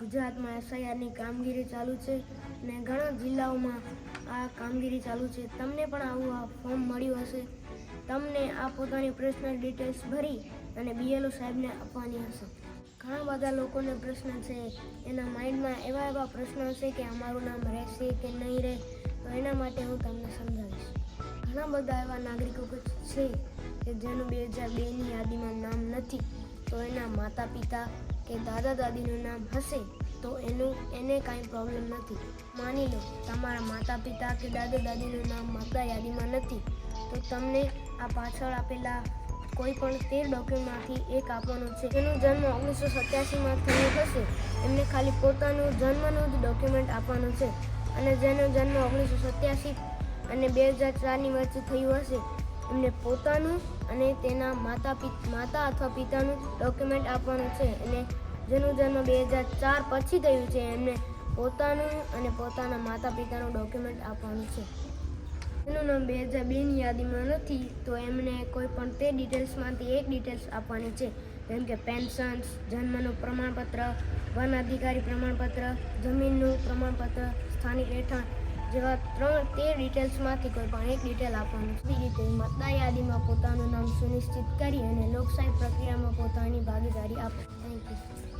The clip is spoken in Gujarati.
ગુજરાતમાં એસઆઈઆરની કામગીરી ચાલુ છે ને ઘણા જિલ્લાઓમાં આ કામગીરી ચાલુ છે. તમને પણ આવું આ ફોર્મ મળ્યું હશે. તમને આ પોતાની પર્સનલ ડિટેલ્સ ભરી અને બીએલઓ સાહેબને આપવાની હશે. ઘણા બધા લોકોને પ્રશ્ન છે. એના માઇન્ડમાં એવા એવા પ્રશ્નો છે કે અમારું નામ રહેશે કે નહીં રહે, તો એના માટે હું તમને સમજાવીશ. ઘણા બધા એવા નાગરિકો છે કે જેનું બે હજાર બેની યાદીમાં નામ નથી, તો એના માતા પિતા કે દાદા દાદીનું નામ હશે તો એનું, એને કાંઈ પ્રોબ્લેમ નથી. માની લો, તમારા માતા પિતા કે દાદા દાદીનું નામ મતદાર યાદીમાં નથી, તો તમને આ પાછળ આપેલા કોઈ પણ તેર ડોક્યુમેન્ટમાંથી એક આપવાનું છે. જેનો જન્મ ઓગણીસો સત્યાસીમાં થયો હશે. એમને ખાલી પોતાનું જન્મનું જ ડોક્યુમેન્ટ આપવાનું છે. અને જેનો જન્મ ઓગણીસો સત્યાસી અને બે હજાર ચારની વચ્ચે થયું હશે એમને પોતાનું અને તેના માતા માતા અથવા પિતાનું ડોક્યુમેન્ટ આપવાનું છે. અને જેનું જન્મ બે હજાર ચાર પછી થયું છે. એમને પોતાનું અને પોતાના માતા પિતાનું ડોક્યુમેન્ટ આપવાનું છે. એનું નામ બે હજાર બેની યાદીમાં નથી, તો એમને કોઈ પણ તે ડિટેલ્સમાંથી એક ડિટેલ્સ આપવાની છે. જેમ કે પેન્શન્સ જન્મનું પ્રમાણપત્ર, વન અધિકારી પ્રમાણપત્ર, જમીનનું પ્રમાણપત્ર, સ્થાનિક રહેઠાણ જેવા ત્રણ તે ડિટેલ્સમાંથી કોઈ પણ એક ડિટેલ આપવાનું છે. રીતે મતદાર યાદીમાં પોતાનું નામ સુનિશ્ચિત કરી અને લોકશાહી પ્રક્રિયામાં પોતાની ભાગીદારી આપવી થેન્ક યુ